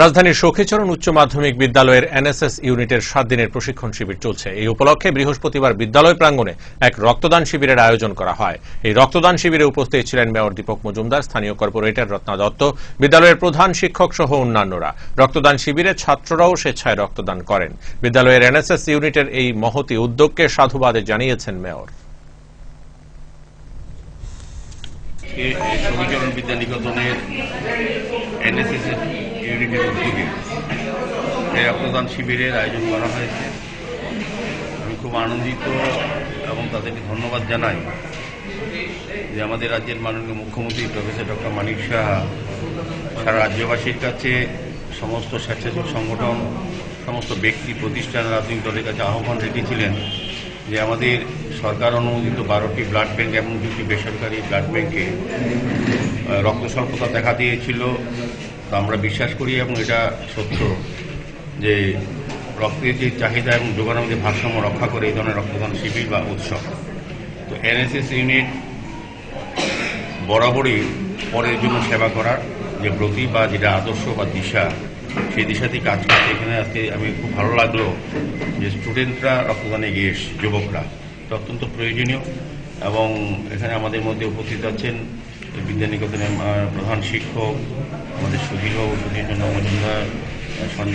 রাজধানীর সখীচরণ উচ্চ মাধ্যমিক বিদ্যালয়ের এনএসএস ইউনিটের সাত দিনের প্রশিক্ষণ শিবির চলছে। এই উপলক্ষে বৃহস্পতিবার বিদ্যালয় প্রাঙ্গণে এক রক্তদান শিবিরের আয়োজন করা হয়। এই রক্তদান শিবিরে উপস্থিত ছিলেন মেয়র দীপক মজুমদার, স্থানীয় কর্পোরেটর রত্না দত্ত, বিদ্যালয়ের প্রধান শিক্ষক সহ অন্যান্যরা। রক্তদান শিবিরে ছাত্ররাও স্বেচ্ছায় রক্তদান করেন। বিদ্যালয়ের এনএসএস ইউনিটের এই মহতি উদ্যোগকে সাধুবাদে জানিয়েছেন মেয়র। সমীকরণ বিদ্যা নিকেতনের এনএসএস ইউনিটের উদ্যোগে এই রক্তদান শিবিরের আয়োজন করা হয়েছে। আমি খুব আনন্দিত এবং তাদেরকে ধন্যবাদ জানাই যে আমাদের রাজ্যের মাননীয় মুখ্যমন্ত্রী প্রফেসর ডক্টর মানিক সাহা সারা রাজ্যবাসীর কাছে সমস্ত স্বেচ্ছাসেবী সংগঠন, সমস্ত ব্যক্তি, প্রতিষ্ঠান, রাজনৈতিক দলের কাছে আহ্বান রেখেছিলেন যে আমাদের সরকার অনুমোদিত বারোটি ব্লাড ব্যাঙ্ক এবং দুটি বেসরকারি ব্লাড ব্যাঙ্কে রক্ত স্বল্পতা দেখা দিয়েছিল। তো আমরা বিশ্বাস করি এবং এটা সত্য যে রক্তের যে চাহিদা এবং যোগানের মধ্যে ভারসাম্য রক্ষা করে এই ধরনের রক্তদান শিবির বা উৎসব। তো এনএসএস ইউনিট বরাবরই পরের জন্য সেবা করার যে ব্রতি বা যেটা আদর্শ বা দিশা, সেই দিশাতেই কাজ করছে এখানে আজকে আমি খুব ভালো লাগল যে স্টুডেন্টরা রক্তদানে গিয়ে যুবকরা। এটা অত্যন্ত প্রয়োজনীয় এবং এখানে আমাদের মধ্যে উপস্থিত আছেন বিদ্যানিকেতনের প্রধান শিক্ষক আমাদের সুধীর বাবু সুধীর চন্দ্র মজুমদার সঞ্জয়